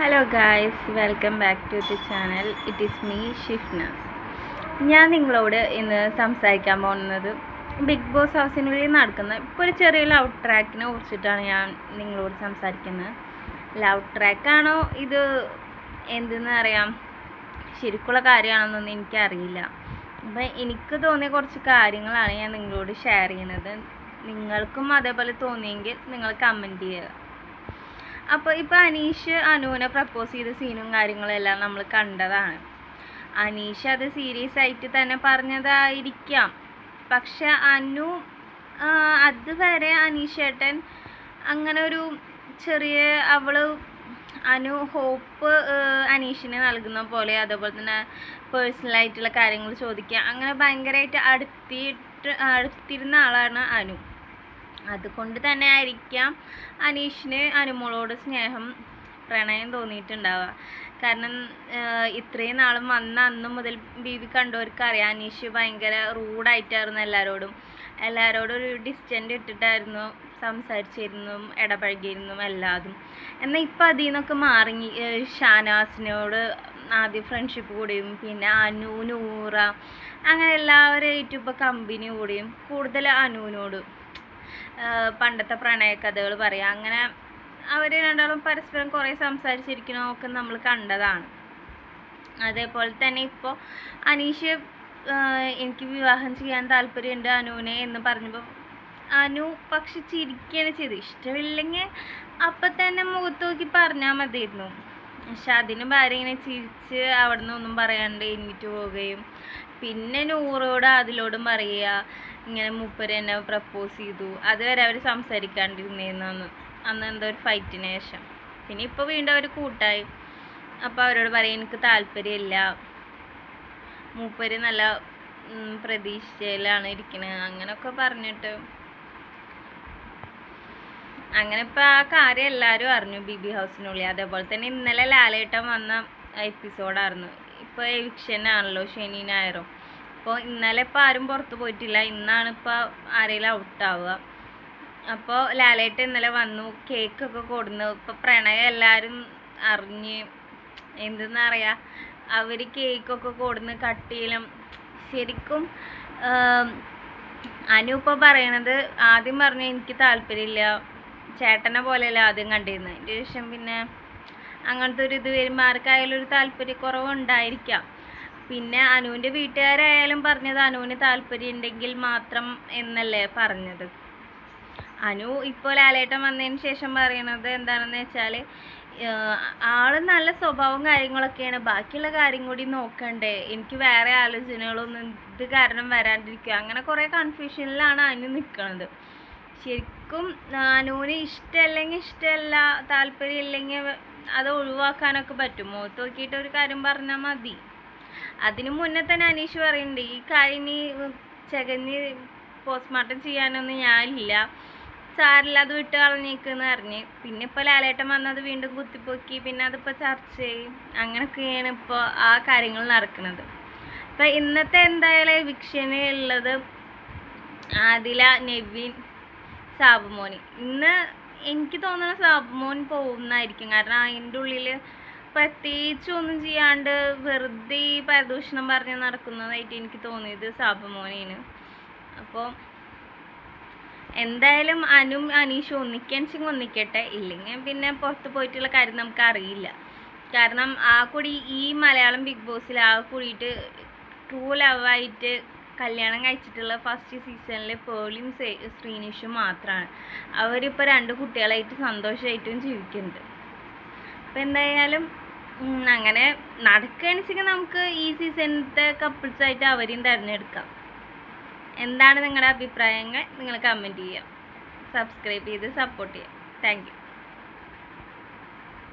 Hello guys welcome back to the channel it is me Shifnas ഞാൻ നിങ്ങളോട് ഇന്ന് സംസാരിക്കാൻ പോകുന്നത് ബിഗ് ബോസ് ഹൗസിനുള്ളിൽ നടക്കുന്ന ഇപ്പോൾ ഒരു ചെറിയ ലവ് ട്രാക്കിനെ കുറിച്ചിട്ടാണ് ഞാൻ നിങ്ങളോട് സംസാരിക്കുന്നത്. ലവ് ട്രാക്കാണോ ഇത് എന്തെന്ന് അറിയാം? ശരിക്കുള്ള കാര്യമാണെന്നൊന്നും എനിക്കറിയില്ല. അപ്പം എനിക്ക് തോന്നിയ കുറച്ച് കാര്യങ്ങളാണ് ഞാൻ നിങ്ങളോട് ഷെയർ ചെയ്യുന്നത്. നിങ്ങൾക്കും അതേപോലെ തോന്നിയെങ്കിൽ നിങ്ങൾ കമന്റ് ചെയ്യുക. അപ്പോൾ ഇപ്പോൾ അനീഷ് അനുവിനെ പ്രപ്പോസ് ചെയ്ത സീനും കാര്യങ്ങളെല്ലാം നമ്മൾ കണ്ടതാണ്. അനീഷ് അത് സീരിയസ് ആയിട്ട് തന്നെ പറഞ്ഞതായിരിക്കാം. പക്ഷെ അനു അതുവരെ അനീഷേട്ടൻ അങ്ങനെ ഒരു ചെറിയ അവൾ അനു ഹോപ്പ് അനീഷിന് നൽകുന്ന പോലെ അതേപോലെ തന്നെ പേഴ്സണലായിട്ടുള്ള കാര്യങ്ങൾ ചോദിക്കുക. അങ്ങനെ ഭയങ്കരമായിട്ട് അടുത്തിട്ട് അടുത്തിരുന്ന ആളാണ് അനു. അതുകൊണ്ട് തന്നെ ആയിരിക്കാം അനീഷിന് അനുമോളോട് സ്നേഹം പ്രണയം തോന്നിയിട്ടുണ്ടാവുക. കാരണം ഇത്രയും നാളും വന്ന അന്ന് മുതൽ ബീവി കണ്ടവർക്ക് അറിയാം അനീഷ് ഭയങ്കര റൂഡായിട്ടായിരുന്നു എല്ലാവരോടും എല്ലാവരോടും ഒരു ഡിസ്റ്റന്റ് ഇട്ടിട്ടായിരുന്നു സംസാരിച്ചിരുന്നു ഇടപഴകിയിരുന്നു എല്ലാതും. എന്നാൽ ഇപ്പം അതിൽ നിന്നൊക്കെ മാറി ഷാനാസിനോട് ആദ്യം ഫ്രണ്ട്ഷിപ്പ് കൂടിയും പിന്നെ അനു നൂറ അങ്ങനെ എല്ലാവരായിട്ടും ഇപ്പോൾ കമ്പനി കൂടിയും കൂടുതൽ അനുവിനോട്. പണ്ടത്തെ പ്രണയകഥകൾ പറയാം. അങ്ങനെ അവർ രണ്ടാളും പരസ്പരം കുറേ സംസാരിച്ചിരിക്കണമൊക്കെ നമ്മൾ കണ്ടതാണ്. അതേപോലെ തന്നെ ഇപ്പോൾ അനീഷ് എനിക്ക് വിവാഹം ചെയ്യാൻ താല്പര്യമുണ്ട് അനുവിനെ എന്ന് പറഞ്ഞപ്പോൾ അനു പക്ഷെ ചിരിക്കുകയാണ് ചെയ്ത് ഇഷ്ടമില്ലെങ്കിൽ അപ്പം തന്നെ മുഖത്ത് നോക്കി പറഞ്ഞാൽ മതിയായിരുന്നു. പക്ഷെ അതിന് ഭാര്യ ഇങ്ങനെ ചിരിച്ച് അവിടെ നിന്ന് ഒന്നും പറയാണ്ട് എണീറ്റ് പോവുകയും പിന്നെ നൂറോട് അതിലോടും പറയുക. ഇങ്ങനെ മൂപ്പര് എന്നെ പ്രപ്പോസ് ചെയ്തു. അതുവരെ അവർ സംസാരിക്കാണ്ടിരുന്നേന്ന് അന്ന് അന്ന് എന്തോ ഒരു ഫൈറ്റിന് ശേഷം. പിന്നെ ഇപ്പോൾ വീണ്ടും അവർ കൂട്ടായി. അപ്പോൾ അവരോട് പറയും എനിക്ക് താല്പര്യമില്ല. മൂപ്പര് നല്ല പ്രതീക്ഷയിലാണ് ഇരിക്കുന്നത് അങ്ങനെയൊക്കെ പറഞ്ഞിട്ട്. അങ്ങനെ ഇപ്പം ആ കാര്യം എല്ലാവരും അറിഞ്ഞു ബി ബി ഹൗസിനുള്ളിൽ. അതേപോലെ തന്നെ ഇന്നലെ ലാലേട്ടൻ വന്ന എപ്പിസോഡായിരുന്നു ഇപ്പോൾ എവിക്ഷൻ ആണല്ലോ ശനി ഞായറും. അപ്പോൾ ഇന്നലെ ഇപ്പോൾ ആരും പുറത്ത് പോയിട്ടില്ല. ഇന്നാണ് ഇപ്പോൾ ആരെങ്കിലും ഔട്ടാവുക അപ്പോൾ ലാലേട്ട് ഇന്നലെ വന്നു. കേക്കൊക്കെ കൊടുന്നു. ഇപ്പോൾ പ്രണയം എല്ലാവരും അറിഞ്ഞ് എന്തെന്നറിയാം അവർ കേക്കൊക്കെ കൊടുന്ന് കട്ടിയിലും ശരിക്കും അനു ഇപ്പോൾ പറയണത് ആദ്യം പറഞ്ഞു എനിക്ക് താല്പര്യമില്ല. ചേട്ടനെ പോലെയല്ല ആദ്യം കണ്ടിരുന്നത്. അതിന്റെ ശേഷം പിന്നെ അങ്ങനത്തെ ഒരു ഇത് വരുമ്പോൾ ആർക്കായാലും ഒരു താല്പര്യക്കുറവ് ഉണ്ടായിരിക്കാം പിന്നെ അനുവിന്റെ വീട്ടുകാരായാലും പറഞ്ഞത് അനുവിന് താല്പര്യം ഉണ്ടെങ്കിൽ മാത്രം എന്നല്ലേ പറഞ്ഞത്. അനു ഇപ്പോൾ ലാലേട്ടൻ വന്നതിന് ശേഷം പറയണത് എന്താണെന്ന് വെച്ചാൽ ആൾ നല്ല സ്വഭാവം കാര്യങ്ങളൊക്കെയാണ്. ബാക്കിയുള്ള കാര്യം കൂടി നോക്കണ്ടേ. എനിക്ക് വേറെ ആലോചനകളൊന്നും ഇത് കാരണം വരാണ്ടിരിക്കുക. അങ്ങനെ കുറേ കൺഫ്യൂഷനിലാണ് അനു നിൽക്കുന്നത് ശരിക്കും അനുവിന് ഇഷ്ടമല്ലെങ്കിൽ ഇഷ്ടമല്ല താല്പര്യം ഇല്ലെങ്കിൽ അത് ഒഴിവാക്കാനൊക്കെ പറ്റും. മുഖത്ത് നോക്കിയിട്ട് ഒരു കാര്യം പറഞ്ഞാൽ മതി. അതിനു മുന്നേ തന്നെ അനീഷ് പറയുന്നുണ്ട് ഈ കാര്യം ചകഞ്ഞ് പോസ്റ്റ്മോർട്ടം ചെയ്യാനൊന്നും ഞാനില്ല. സാറില്ല അത് വിട്ട് കളഞ്ഞേക്കെന്ന് പറഞ്ഞ്. പിന്നെ ഇപ്പോൾ ലാലേട്ടൻ വന്നത് വീണ്ടും കുത്തിപ്പൊക്കി പിന്നെ അതിപ്പോൾ ചർച്ച ചെയ്യും. അങ്ങനെയൊക്കെയാണ് ഇപ്പോൾ ആ കാര്യങ്ങൾ നടക്കുന്നത്. ഇപ്പം ഇന്നത്തെ എന്തായാലും വിക്ഷന് ഉള്ളത് ആദില നെവിൻ സാബുമോന്. ഇന്ന് എനിക്ക് തോന്നുന്ന സാബുമോൻ പോകുന്നതായിരിക്കും. കാരണം അതിന്റെ ഉള്ളിൽ പ്രത്യേകിച്ച് ഒന്നും ചെയ്യാണ്ട് വെറുതെ ഈ പരദൂഷണം പറഞ്ഞ് നടക്കുന്നതായിട്ട് എനിക്ക് തോന്നിയത് സാബമോനേന് അപ്പോൾ എന്തായാലും അനും അനീഷും ഒന്നിക്കാണെച്ചെങ്കിൽ ഒന്നിക്കട്ടെ. ഇല്ലെങ്കിൽ പിന്നെ പുറത്ത് പോയിട്ടുള്ള കാര്യം നമുക്ക് അറിയില്ല കാരണം ആ കൂടി ഈ മലയാളം ബിഗ് ബോസിൽ ആ കൂടിയിട്ട് ട്രൂ ലവായിട്ട് കല്യാണം കഴിച്ചിട്ടുള്ള ഫസ്റ്റ് സീസണിൽ പേളിയും ശ്രീനിഷും മാത്രമാണ് അവരിപ്പോൾ രണ്ട് കുട്ടികളായിട്ട് സന്തോഷമായിട്ടും ജീവിക്കുന്നുണ്ട്. അപ്പോൾ എന്തായാലും അങ്ങനെ നടക്കുകയാണെന്നുവെച്ചെങ്കിൽ നമുക്ക് ഈ സീസണിലത്തെ കപ്പിൾസായിട്ട് അവരെയും തിരഞ്ഞെടുക്കാം. എന്താണ് നിങ്ങളുടെ അഭിപ്രായങ്ങൾ? നിങ്ങൾ കമന്റ് ചെയ്യുക. സബ്സ്ക്രൈബ് ചെയ്ത് സപ്പോർട്ട് ചെയ്യുക. താങ്ക്